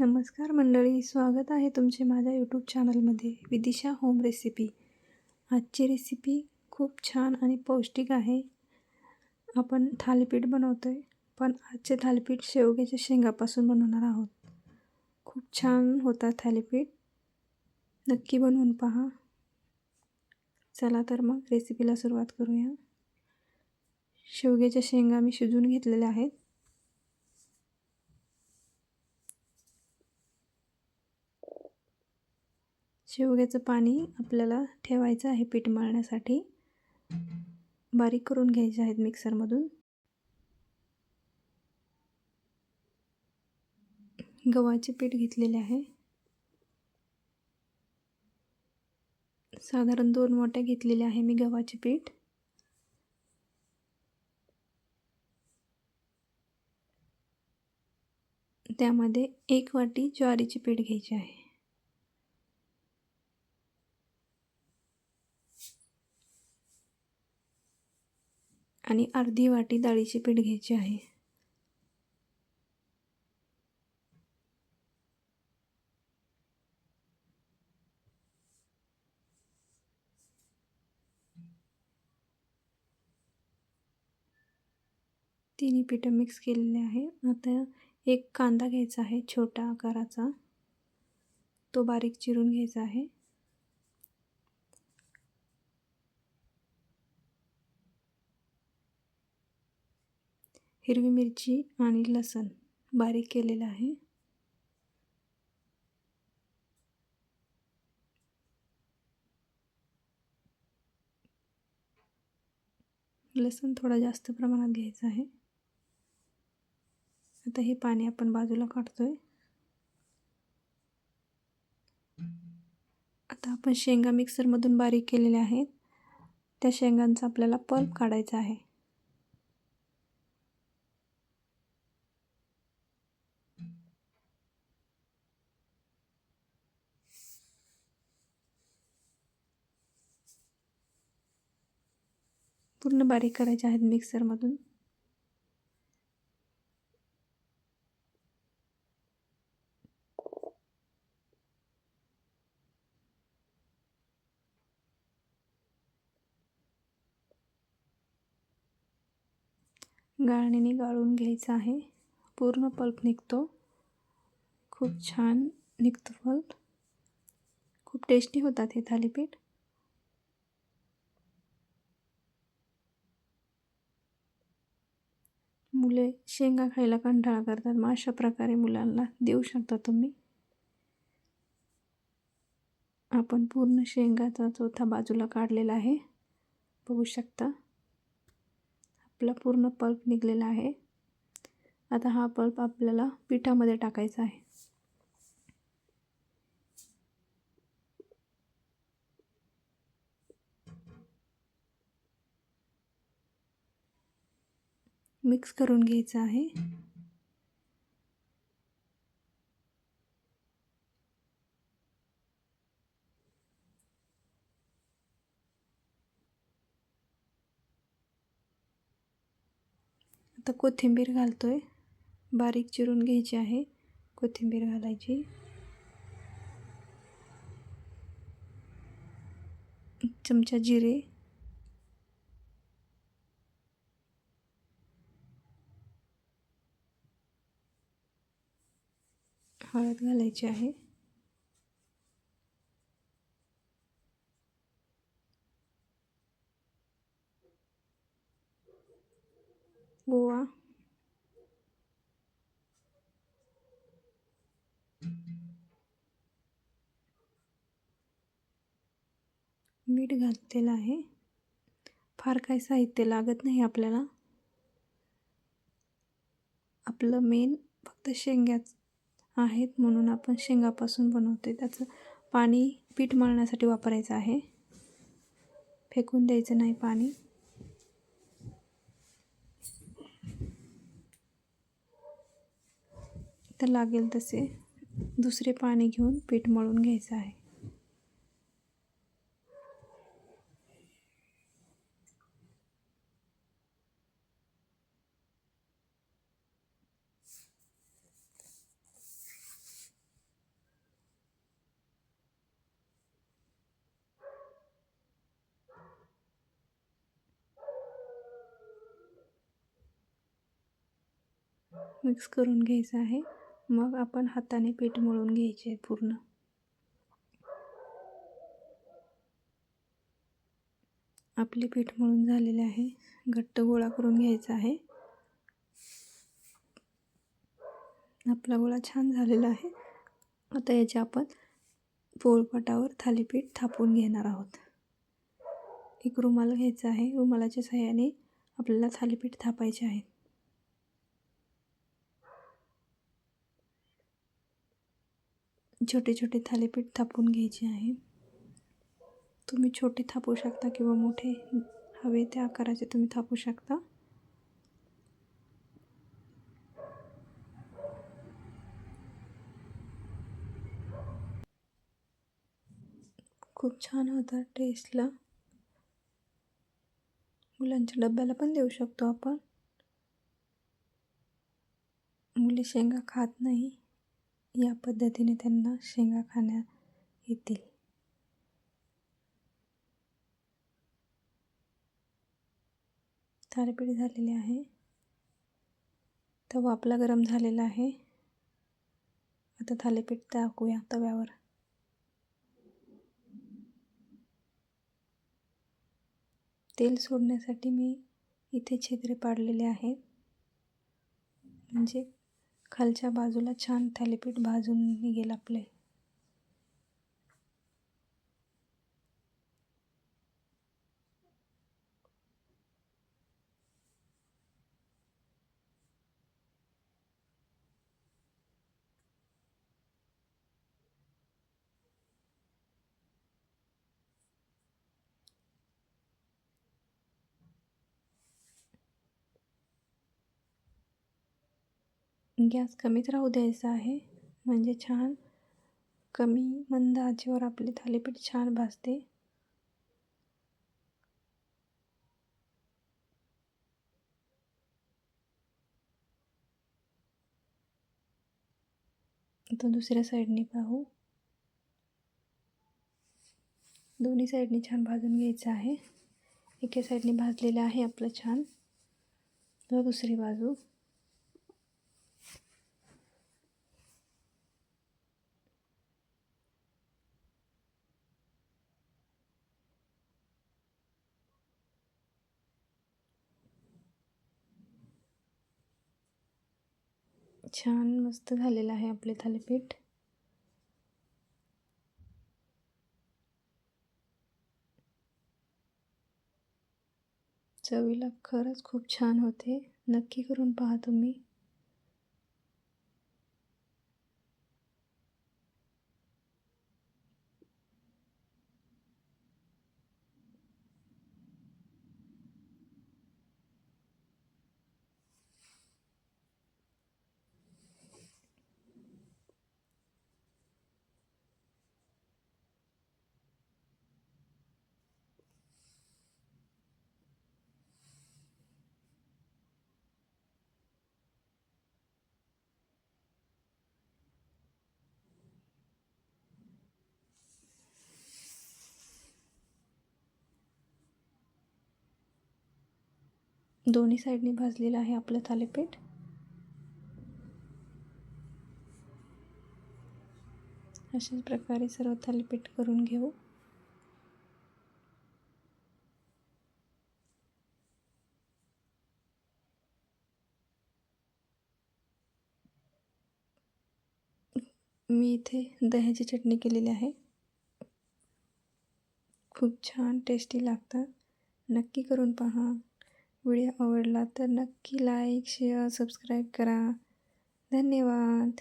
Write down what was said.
नमस्कार मंडळी स्वागत आहे तुमचे माझ्या यूट्यूब चॅनलमध्ये विदिशा होम रेसिपी आजची रेसिपी खूप छान आणि पौष्टिक आहे. आपण थालीपीठ बनवतो आहे पण आजचे थालीपीठ शेवग्याच्या शेंगापासून बनवणार आहोत. खूप छान होतात थालीपीठ. नक्की बनवून पहा. चला तर मग रेसिपीला सुरुवात करूया. शेवग्याच्या शेंगा मी शिजवून घेतलेल्या आहेत. शेवग्याचं पाणी आपल्याला ठेवायचं आहे पीठ मळण्यासाठी. बारीक करून घ्यायचे आहेत मिक्सरमधून. गव्हाचे पीठ घेतलेले आहे. साधारण दोन वाट्या घेतलेले आहे मी गव्हाचे पीठ. त्यामध्ये एक वाटी ज्वारीचे पीठ घ्यायचे आहे. आणि अर्धी वाटी डाळीचे पीठ घ्यायचे आहे. तिन्ही पिठं मिक्स केलेले आहे. आता एक कांदा घ्यायचा आहे छोटा आकाराचा. तो बारीक चिरून घ्यायचा आहे. हिरवी मिरची आणि लसण बारीक केलेलं आहे. लसूण थोडा जास्त प्रमाणात घ्यायचं आहे. आता हे पाणी आपण बाजूला काढतोय. आता आपण शेंगा मिक्सरमधून बारीक केलेल्या आहेत. त्या शेंगांचा आपल्याला पल्प काढायचा आहे. पूर्ण बारीक करायचे आहेत मिक्सरमधून. गाळणीने गाळून घ्यायचं आहे. पूर्ण पल्प निघतो. खूप छान निघतो पल्प. खूप टेस्टी होतात हे थालीपीठ. मुले शेंगा खायला कंटाळा करतात. मग अशा प्रकारे मुलांना देऊ शकता तुम्ही. आपण पूर्ण शेंगाचा चौथा बाजूला काढलेला आहे. बघू शकता. आपला पूर्ण पल्प निघलेला आहे. आता हा पल्प आपल्याला पिठामध्ये टाकायचा आहे. मिक्स करून घ्यायचं आहे. आता कोथिंबीर घालतो आहे बारीक चिरून घ्यायची आहे. कोथिंबीर घालायची. चमचा जिरे. हळद घालायची आहे. गोवा मीठ घातलेलं आहे. फार काही साहित्य लागत नाही आपल्याला. आपलं मेन फक्त शेंग्याच आहेत म्हणून आपण शेंगापासून बनवते त्याचं पाणी पीठ मळण्यासाठी वापरायचं आहे. फेकून द्यायचं नाही पाणी. तर लागेल तसे दुसरे पाणी घेऊन पीठ मळून घ्यायचं आहे. मिक्स करून घ्यायचं आहे. मग आपण हाताने पीठ मळून घ्यायचे पूर्ण. आपले पीठ मळून झालेले आहे. घट्ट गोळा करून घ्यायचा आहे. आपला गोळा छान झालेला आहे. आता याचे आपण पोळपाटावर थालीपीठ थापून घेणार आहोत. एक रुमाल घ्यायचा आहे. रुमालाच्या सहाय्याने आपल्याला थालीपीठ थापायचे आहे. छोटे छोटे थालीपीठ थापून घ्यायचे आहे. तुम्ही छोटे थापू शकता किंवा मोठे हवे त्या आकाराचे तुम्ही थापू शकता. खूप छान होता टेस्टला. मुलांच्या डब्याला पण देऊ शकतो आपण. मुली शेंगा खात नाही. या पद्धतीने त्यांना शेंगा खाण्या येतील. थारपीठ झालेले आहे. तवा आपला गरम झालेला आहे. आता थालीपीठ टाकूया तव्यावर. तेल सोडण्यासाठी मी इथे छिद्रे पाडलेले आहेत. म्हणजे खालच्या बाजूला छान थालीपीठ भाजून निघेल आपले. गॅस कमीच राहू द्यायचा आहे. म्हणजे छान कमी मंद आचेवर आपली थालीपीठ छान भाजते. आता दुसऱ्या साईडने पाहू. दोन्ही साईडने छान भाजून घ्यायचं आहे. एका साईडने भाजलेलं आहे आपलं छान. तर दुसरी बाजू. छान मस्त झालेलं आहे आपले थालीपीठ. चवीला खरंच खूप छान होते. नक्की करून पहा तुम्ही. दोन्ही साईडनी भाजलेलं आहे आपलं थालीपीठ. अशाच प्रकारे सर्व थालीपीठ करून घेऊ. मी इथे दह्याची चटणी केलेली आहे. खूप छान टेस्टी लागतात. नक्की करून पहा. व्हिडिओ आवडला तर नक्की लाईक शेअर सबस्क्राईब करा. धन्यवाद.